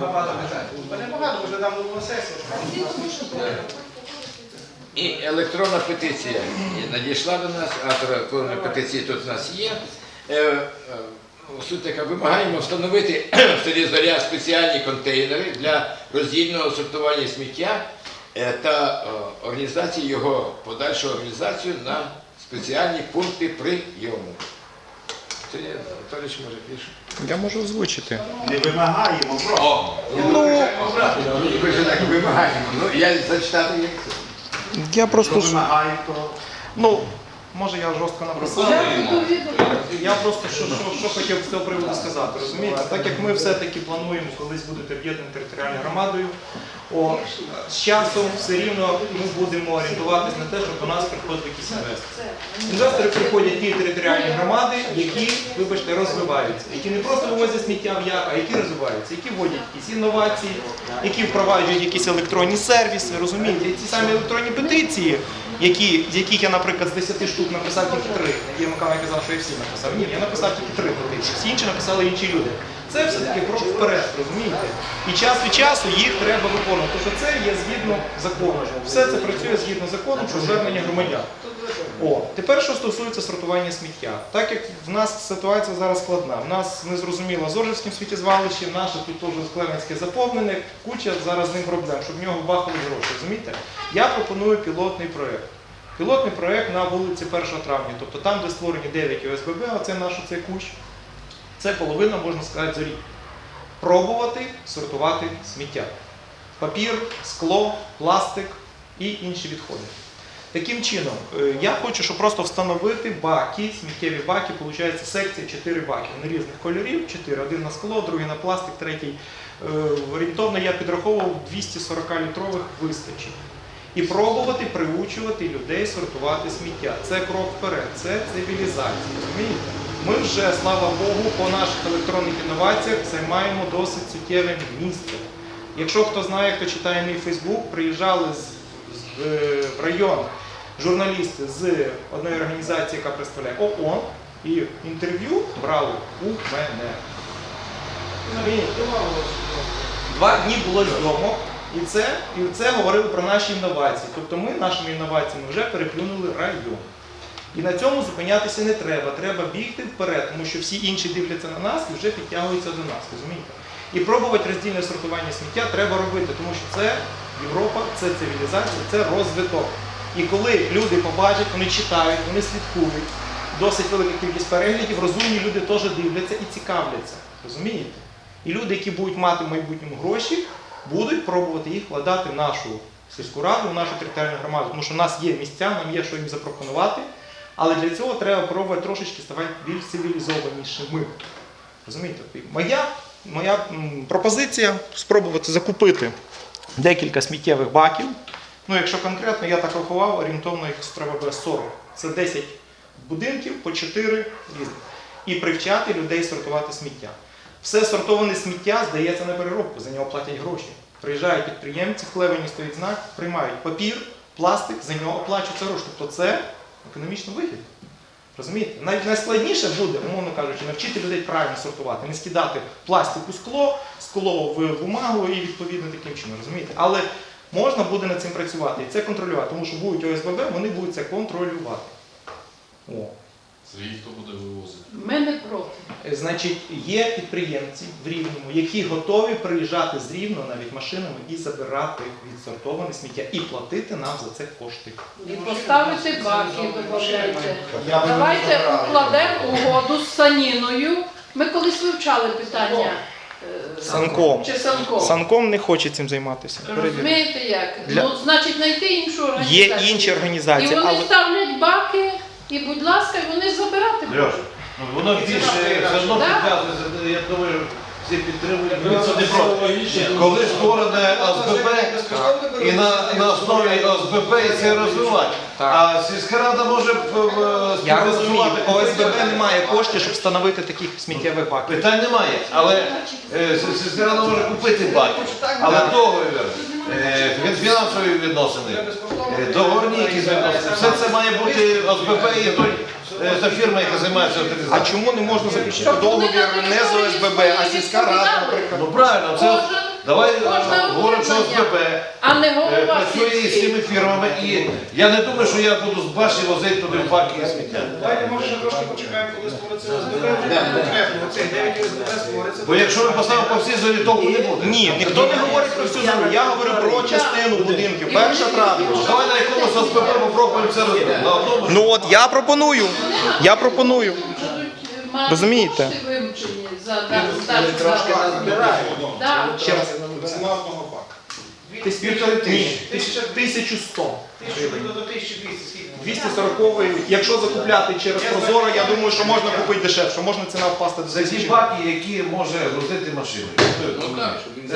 багато питань. Та багато, вже дам нову сесію. І електронна петиція надійшла до нас, автор електронної петиції тут у нас є. Е, е, Суть така, вимагаємо встановити в селі Зоря спеціальні контейнери для роздільного сортування сміття е, та організації його подальшу організацію на спеціальні пункти прийому. Це Анатолійович, може пише. Я можу озвучити. Не вимагаємо, просто. Ну, ви ж так вимагаємо. Ну, я зачитати як це. Я просто ж- то ну може я жорстко написав. Я просто що, що, що хотів з цього приводу сказати, розумієте? Так як ми все-таки плануємо колись бути об'єднані територіальною громадою, о, з часом все рівно ми будемо орієнтуватись на те, щоб до нас приходили якісь інвестори. Інвестори приходять ті територіальні громади, які, вибачте, розвиваються, які не просто вивозять сміття в як, а які розвиваються, які вводять якісь інновації, які впроваджують якісь електронні сервіси, розумієте? Ці самі електронні петиції, які, з яких я, наприклад, з 10 штук написав тільки 3. Є Микола казав, що я всі написав. Ні, я написав тільки три петиції. Всі інші написали інші люди. Це все-таки крок вперед, розумієте? І час від часу їх треба виконувати, тому що це є згідно закону. Все це працює згідно закону про звернення громадян. О, тепер що стосується сортування сміття. Так як в нас ситуація зараз складна, в нас незрозуміло з Оржевським сміттєзвалищем, наше тут теж Склевенське заповнене, куча зараз з ним проблем, щоб в нього бахали гроші. Розумієте? Я пропоную пілотний проєкт. Пілотний проєкт на вулиці 1 травня, тобто там, де створені 9 ОСББ, а це наш оцей кущ, це половина, можна сказати, за рік. Пробувати сортувати сміття. Папір, скло, пластик і інші відходи. Таким чином, е, я хочу, щоб просто встановити баки, сміттєві баки, виходить секція 4 баки. Вони різних кольорів, 4. Один на скло, другий на пластик, третій. Е, Орієнтовно я підраховував 240 літрових вистачить. І пробувати приучувати людей сортувати сміття. Це крок вперед, це цивілізація. Розумієте? Ми вже, слава Богу, по наших електронних інноваціях займаємо досить суттєве місце. Якщо хто знає, хто читає мій Фейсбук, приїжджали з, з, е, в район журналісти з одної організації, яка представляє ООН, і інтерв'ю брали у мене. Два дні було зйомок, і це, і це говорили про наші інновації. Тобто ми нашими інноваціями вже переплюнули район. І на цьому зупинятися не треба. Треба бігти вперед, тому що всі інші дивляться на нас і вже підтягуються до нас. Розумієте? І пробувати роздільне сортування сміття треба робити, тому що це Європа, це цивілізація, це розвиток. І коли люди побачать, вони читають, вони слідкують, досить велика кількість переглядів, розумні люди теж дивляться і цікавляться. Розумієте? І люди, які будуть мати в майбутньому гроші, будуть пробувати їх вкладати в нашу сільську раду, в нашу територіальну громаду, тому що в нас є місця, нам є що їм запропонувати. Але для цього треба пробувати трошечки ставати більш цивілізованішими. Розумієте? Моя, моя пропозиція спробувати закупити декілька сміттєвих баків. Ну, якщо конкретно, я так рахував, орієнтовно їх треба буде 40. Це 10 будинків по 4 різних. І привчати людей сортувати сміття. Все сортоване сміття здається на переробку, за нього платять гроші. Приїжджають підприємці, в клевені стоїть знак, приймають папір, пластик, за нього оплачуються гроші. Тобто це економічно вигідно. Розумієте? Най- найскладніше буде, умовно кажучи, навчити людей правильно сортувати, не скидати пластик у скло, скло в бумагу і відповідно таким чином. Розумієте? Але можна буде над цим працювати і це контролювати, тому що будуть ОСББ, вони будуть це контролювати. О. Сергій, хто буде вивозити? Ми не проти. Е, Значить, є підприємці в Рівному, які готові приїжджати з Рівно навіть машинами і забирати відсортоване сміття і платити нам за це кошти. І поставити баки, додавайте. Давайте укладемо угоду з Саніною. Ми колись вивчали питання. е, Санком. Чи Санком. Санком не хоче цим займатися. Розумієте як? Для- Ну, значить, знайти іншу організацію. Є інші І вони але ставлять баки, і, будь ласка, вони забирати Льош, можуть. Ну, воно більше все одно підказується, я думаю, всі підтримують. Це не проти. Коли створене ОСББ, і на, на основі ОСББ і це розвивати. А сільська рада може е, е, я розумію, співпрацювати. ОСББ не має коштів, щоб встановити таких сміттєвих баків. Питань немає, але е, сільська рада може купити баки. Але договір, е, фін- фінансові відносини, е, договорні якісь відносини, все це має бути ОСББ і той, е, фірма, яка займається А утилізацією. чому не можна заключити договір не з ОСББ, а сільська рада, наприклад? Ну правильно, це Кожен Давай е, Можна говоримо, що об'єднання. СБП А не е, голова працює із цими фірмами, і я не думаю, що я буду з башні возити туди в баки і сміття. Давайте може ще трошки почекаємо, коли створиться ОСББ, вже конкретно, оцей 9 ОСББ створиться. Бо якщо ми поставимо по всій зоні, толку не буде. Ні, ніхто не говорить про всю землю. Я говорю про частину будинків. Перша травня. Давай на якомусь СБП попробуємо це. На одному Ну от я пропоную. Я пропоную. Мати Розумієте? кошти вимчені за дану Трошки здачу. назбираємо. Да. Ще раз. Ціна одного пака. Півтори Ні, тисяча- 1100. 1000 до 1200, скільки? 240 якщо закупляти через Прозоро, я думаю, що можна купити дешевше, можна ціна впасти до Це ті 1000. баки, які може грузити. Ну щоб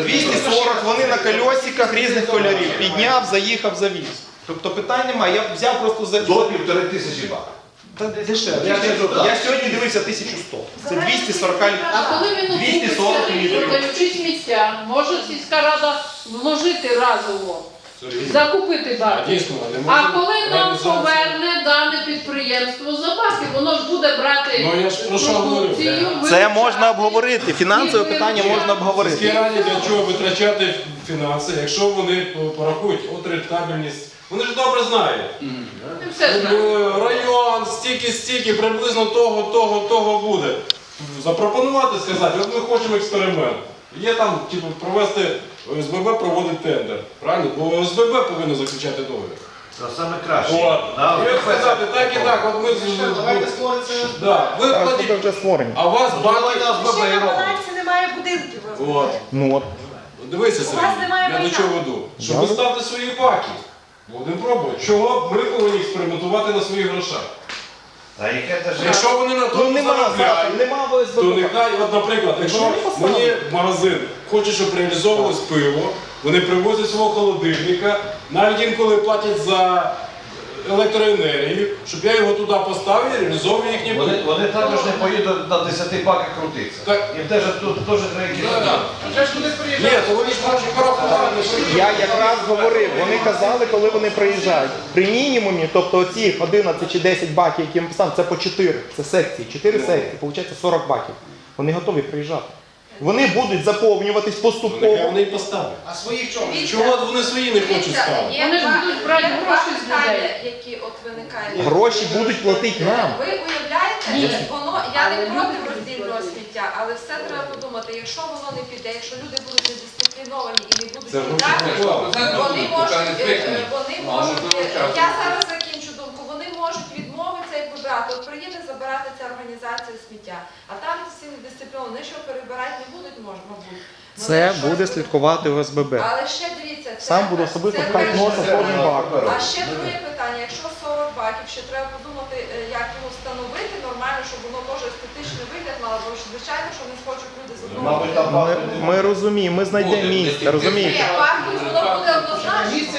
240 вони на кольосиках різних кольорів. Підняв, заїхав, завіз. Тобто питань немає. Я взяв просто за До півтори тисячі бак. Та дешевше. Я Я, я сьогодні дивився 1100. Це 240 літрів. А коли він 240 упустить, літрів. продаючи сміття, може сільська рада вложити разово, закупити баки. дійсно, не А коли нам реалізація- поверне дане підприємство за баки, воно ж буде брати Ну, я ж про що говорю. продукцію. Це можна обговорити. Фінансове питання можна Сільській обговорити. раді для чого витрачати фінанси, якщо вони порахують от рентабельність. Вони ж добре знають. Знаєш. Е, Район, стільки, стільки, приблизно того, того, того буде. Запропонувати, сказати, от ми хочемо експеримент. Є там, типу, провести ОСББ проводить тендер. Правильно? Бо ОСББ повинно заключати договір. Це саме краще. От. На І от сказати, так і так, от ми Ще, Давайте створиться Да, ви Зараз платіть, буде вже створені. а у вас банки. на СББ і робимо. немає будинків. От. Ну от. Дивися, Сергій, немає я до майна. чого веду. Щоб Я ви ставте свої баки. Будемо пробувати. Чого б ми повинні експериментувати на своїх грошах? Та яке це ж- Якщо вони на Ну тому нема, заробляють, нема ВСБ. то нехай, от, наприклад, якщо Вони поставили. мені магазин хоче, щоб реалізовувалось пиво, вони привозять свого холодильника, навіть інколи платять за електроенергію, щоб я його туди поставив і реалізовую їхні Вони, пиво. вони також не поїдуть на 10 баках крутитися. Так. Їм теж тут теж треба якісь. Да, да. Вже ж вони Ні, то вони ж можуть порахувати. що Я якраз говорив, вони казали, коли вони приїжджають. При мінімумі, тобто оці 11 чи 10 баків, які ми писали, це по 4, це секції, 4 секції, виходить 40 баків. Вони готові приїжджати. Вони будуть заповнюватись Нехай поступово. вони і поставлять. А своїх чого? Чого вони свої не хочуть ставити? Вони ж будуть брати гроші з людей. які от виникають. Гроші будуть платити нам. Ви уявляєте, Ні. воно я не проти роздільного сміття, але все треба подумати, якщо воно не піде, якщо люди будуть недисципліновані і не будуть Це гроші віддати, вкладу. вони можуть, е, вони можуть, е, я зараз закінчу думку, вони можуть От приїде забирати ця організація сміття, а там всі недисципліновані, що перебирати не будуть, мож- мабуть. Це щось буде будуть- слідкувати ОСББ. Але ще дивіться, це Сам буду особисто це пхати перше. носа кожен бак. А ще друге питання, якщо 40 баків, ще треба подумати, е, як його встановити нормально, щоб воно теж естетичний вигляд мало, бо ж, звичайно, що не схочуть люди з одного. Мабуть, там Ми, ми розуміємо, ми знайдемо місце, розумієте? Ні, паркінг воно буде однозначно. Місце.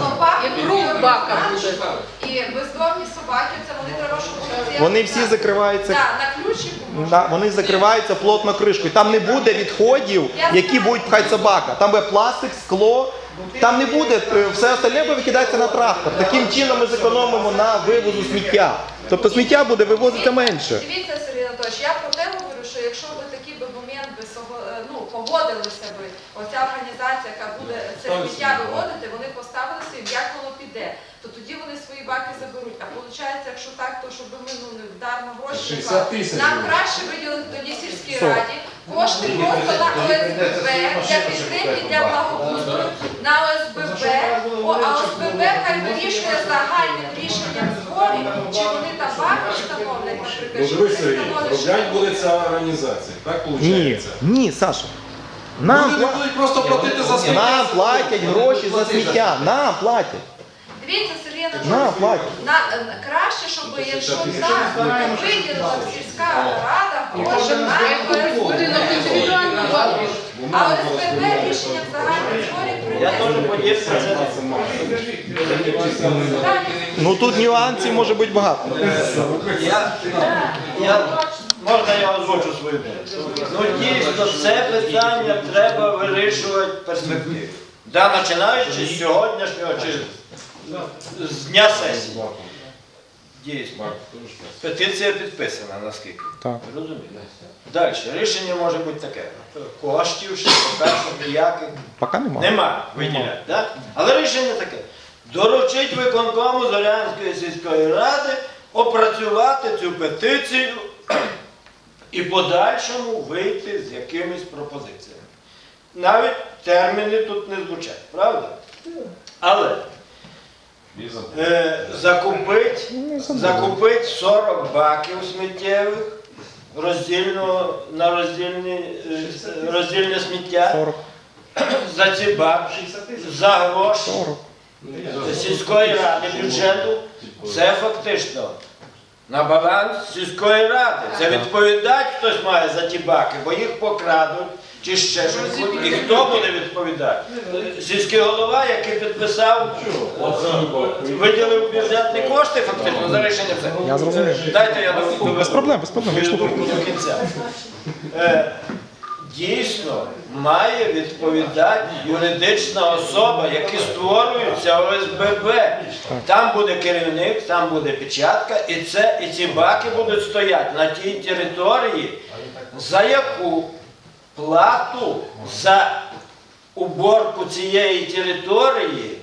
Воно паркінг круг буде бака однозначно. буде. І бездомні собаки, це вони треба, щоб вони Вони всі закриваються. Так, на ключику. Да, вони закриваються плотно кришкою. Там не буде відходів, які будуть пхати собака. Там буде пластик, скло. Там не буде, е, все остальне буде викидається на трактор. Таким чином ми зекономимо на вивозу сміття. Тобто сміття буде вивозитися менше. Дивіться, Сергій Анатолійович, я про те говорю, що якщо би такий би момент би е, ну, погодилися би, оця організація, яка буде це сміття виводити, вони поставилися і як воно піде, то тоді вони свої баки заберуть. А виходить, якщо так, то щоб ми ну, не вдарно гроші 60 тисяч нам краще виділити тоді сільській 40. раді кошти просто на ОСББ, для підтримки, для благоустрою, на ОСББ, О, а ОСББ хай вирішує загальним рішенням зборів, чи вони там баки встановлять, наприклад, Ну чи дивись, вони Сергій, встановлять роблять буде ця організація. Так Ні, виходить? ні, Саша. Нам, Люди не пла- будуть просто платити за сміття. нам платять гроші за сміття. Нам платять. Дивіться, Сергій Нам Анатолійович, на, е, краще, щоб якщо так, виділила сільська рада на Якось ОСББ. будинок індивідуально власний. А ОСББ рішенням загальних зборів Я теж прийняти. подивився це. Ну тут нюансів може бути багато. Я, я, можна я озвучу свою думку? Ну дійсно, це питання треба вирішувати в перспективі. Да, починаючи з сьогоднішнього чи з дня сесії. Дійсно. Петиція підписана, наскільки. Так. Розумієте? Далі. Рішення може бути таке. Коштів ще що ніяких Поки немає. нема виділяти. Да? Але рішення таке. Доручить виконкому Зорянської сільської ради опрацювати цю петицію і подальшому вийти з якимись пропозиціями. Навіть терміни тут не звучать, правда? Але е, закупити закупить 40 баків сміттєвих роздільно, на роздільні, е, роздільне сміття. 40. за ці бабки, за гроші сільської ради бюджету, це фактично на баланс сільської ради. Це відповідати хтось має за ті баки, бо їх покрадуть чи ще щось. І хто буде відповідати? Сільський голова, який підписав, виділив бюджетні кошти фактично за рішення все. Я зрозумів. Дайте я доведу. Без проблем, без проблем. Думку до кінця. Е, Дійсно має відповідати юридична особа, які створюються ОСББ. Там буде керівник, там буде печатка, і це і ці баки будуть стояти на тій території, за яку плату за уборку цієї території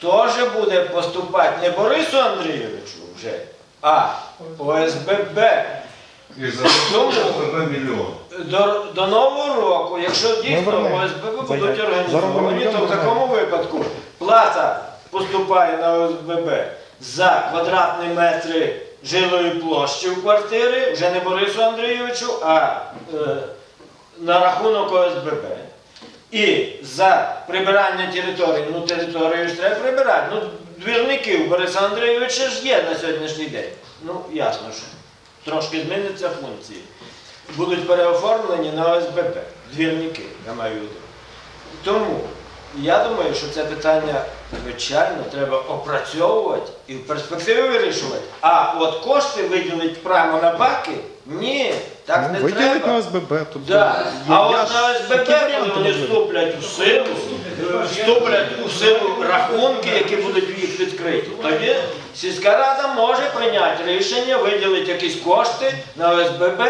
теж буде поступати не Борису Андрійовичу вже, а ОСББ. І за ОСББ мільйон. До, до нового року, якщо дійсно вернемо. ОСББ будуть я- організовані, за то в такому випадку плата поступає на ОСББ за квадратні метри жилої площі в квартири, вже не Борису Андрійовичу, а е, на рахунок ОСББ. І за прибирання території, ну територію ж треба прибирати. Ну, двірники у Бориса Андрійовича ж є на сьогоднішній день. Ну, ясно, що трошки зміняться функції. Будуть переоформлені на ОСББ, двірники, я маю в виду. Тому я думаю, що це питання, звичайно, треба опрацьовувати і в перспективі вирішувати. А от кошти виділити прямо на баки, ні, так не Ну, Виділить треба. на ОСББ. Тут Да. А от на які СББ, варіанти коли вони вступлять у силу, вступлять у силу рахунки, які будуть їх відкриті, тоді сільська рада може прийняти рішення, виділити якісь кошти на ОСББ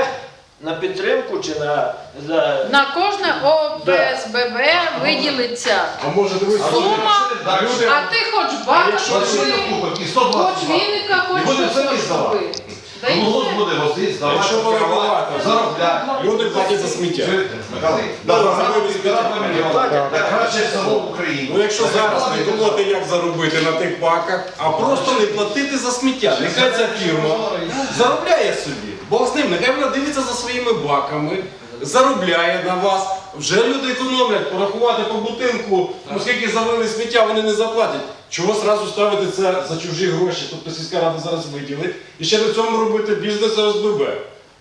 на підтримку чи на за На кожне ОБСББ виділиться А може дивись, сума, а ти хоч Якщо купи, сьогодні купить і хоч 120 баків. віника, хоч І буде щось самі купи. От буде возити, здавати, Якщо порахувати, заробляти. люди платять за сміття. Півтора мільйона. Найкраще село в Україні. Ну якщо зараз не думати, як заробити на тих баках, а просто не платити за сміття. Нехай ця фірма заробляє собі. Бог з ним, нехай вона дивиться за своїми баками, заробляє на вас. Вже люди економлять, порахувати по будинку, ну скільки завели сміття, вони не заплатять. Чого зразу ставити це за чужі гроші? Тобто сільська рада зараз виділить і ще на цьому робити бізнес ОСББ.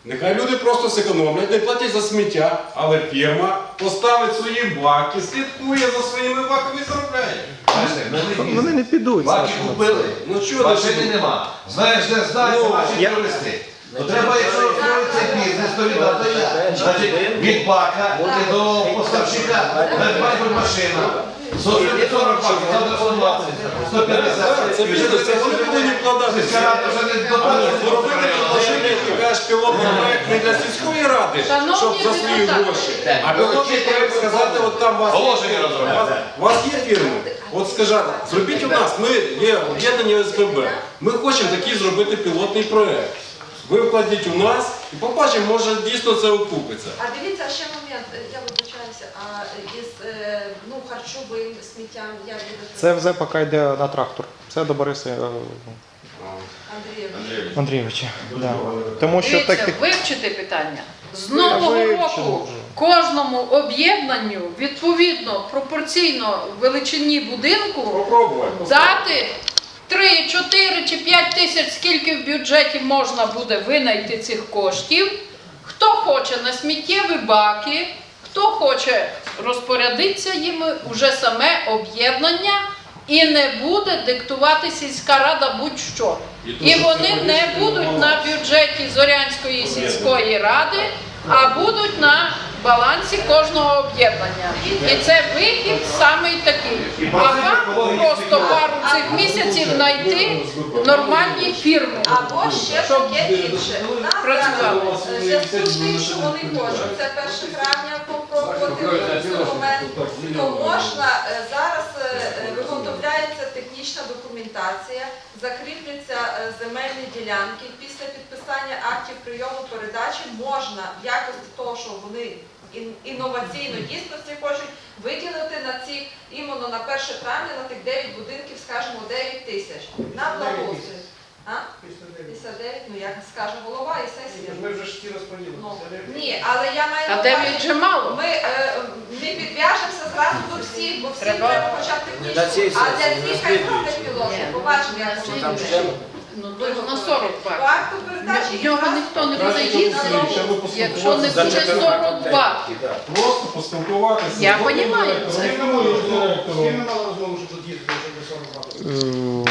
Нехай люди просто зекономлять, не платять за сміття, але фірма поставить свої баки, слідкує за своїми баками і заробляє. Бачите, Вони не підуть. Баки купили, Ну чого машини нема. Знаєш, де Ну, наші туристи. То треба, якщо цей бізнес, то віддати я. Значить, від бака до поставщика, має бути машина. 140 баків, завтра 120, 150. Це бізнес, це вони повинні вкладати. Зробити предложення, ти кажеш, пілотний проект не для сільської ради, щоб за свої гроші. А пілотний проект сказати, от там у вас є, розробляти. у вас є фірми. От скажете, зробіть у нас, ми є об'єднані ОСББ. Ми хочемо такий зробити пілотний проект. Ви вкладіть у нас і побачимо, може дійсно це окупиться. А дивіться ще момент, е, я вибачаюся, а із е, ну, харчовим сміттям як буде Це вже поки йде на трактор. Це до Бориса е, Андрієв? Андрійовича. Да. Тому що Дивіться, так як вивчити питання. З нового вивчили року вже. кожному об'єднанню відповідно пропорційно величині будинку Попробуємо. дати 3, 4 чи 5 тисяч, скільки в бюджеті можна буде винайти цих коштів. Хто хоче на сміттєві баки, хто хоче розпорядитися їми, уже саме об'єднання і не буде диктувати сільська рада будь-що. І вони не будуть на бюджеті Зорянської сільської ради, а будуть на балансі кожного об'єднання. І це вихід саме такий. А вам просто пару цих місяців знайти нормальні фірми. Або ще таке інше. У нас працювали. зараз е, зв'язку з тим, що вони хочуть, це 1 травня попробувати момент, то можна е, зараз е, виготовляється технічна документація, закріпляться е, земельні ділянки. Після підписання актів прийому передачі можна в якості того, що вони інноваційно дійсності хочуть виділити на ці іменно на 1 травня на тих 9 будинків, скажімо, 9 тисяч на благоустрій. А? 59, ну як скаже голова і сесія. Ми вже ж ті розподілили. Ну, ні, але я маю на увазі, же мало. Ми е, не підв'яжемося зразу до всіх, бо всім Треба- треба хоча б технічно. А для всіх хай зроблять пілотку, побачимо, як Там буде. Ще Ну, то ж на 40 По баків. передачі В ніхто не буде їздити, якщо не буде 40 баків. Просто поспілкуватися. Я директором, це. Скільки мало розмову, що тут їздити, щоб не 40 років?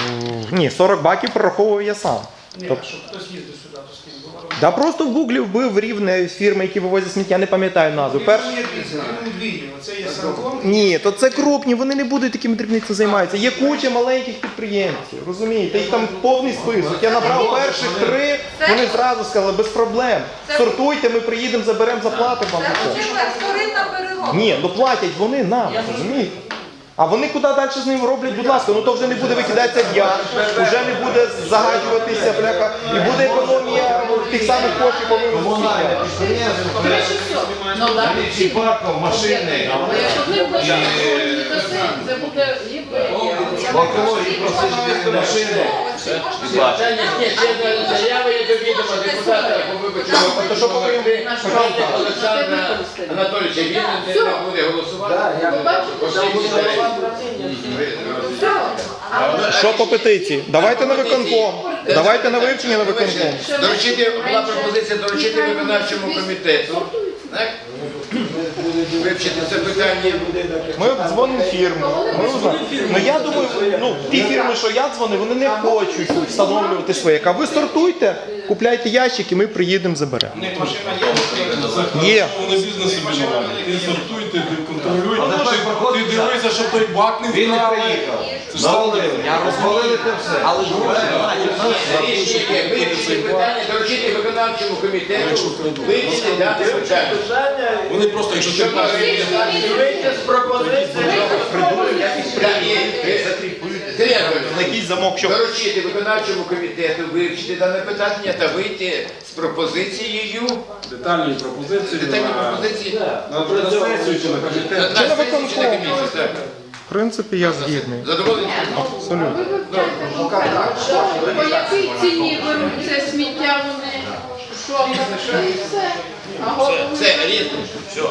Е, Ні, 40 баків прораховую я сам. Ні, Тобто- щоб хтось їздив сюди, то скільки було. Да просто в гуглі вбив рівне фірми, які вивозять сміття, не пам'ятаю назву. Перш... Він є дивіться, він у оце є Санком. Ні, то це крупні, вони не будуть такими дрібницями займатися. Є куча маленьких підприємців, розумієте? Їх там повний список. Я набрав перших три, вони зразу сказали, без проблем. Сортуйте, ми приїдемо, заберемо, заплатимо вам. За це. хотіло вторинна переробка. Ні, ну платять вони нам, розумієте? А вони куди далі з ним роблять, будь ласка, ну то вже не буде викидатися яр, вже не буде загаджуватися бляха, і буде економія тих самих коштів по вивозу Комунальне сміття. підприємство, Ну, так. машини, Але як одним почати, це буде екології просить машини. Питання ще ще одна заява є до відома депутата по виборчому То що повинен Олександра Анатолійовича. Він не не буде голосувати. Що по петиції? Давайте на виконком. Давайте на вивчення на виконком. Доручити, була пропозиція доручити виконавчому комітету. Вивчити це питання. Ми дзвонимо фірму. Ми узнаємо. Ну я думаю, ну ті фірми, що я дзвонив, вони не хочуть встановлювати своє. А ви сортуйте, купляйте ящики, ми приїдемо, заберемо. Машина є, Є. Вони бізнес собі. Ти сортуйте, ти контролюй. Ти- дивися, щоб той бак не Він не приїхав. Це розвалили те все. Але Рішення є вивчити питання, доручити виконавчому комітету, вивчити дати питання. Вони просто, якщо ти Вийти з пропозицією. Замок, щоб Доручити виконавчому комітету вивчити дане питання та вийти з пропозицією. детальні пропозиції Детальні пропозиції. на сесію чи на комітет. Чи на виконком? В принципі я згідний. Задоволений? Абсолютно. По якій ціні беруть це сміття вони? Що? І все. А головне, Все, різне. Все.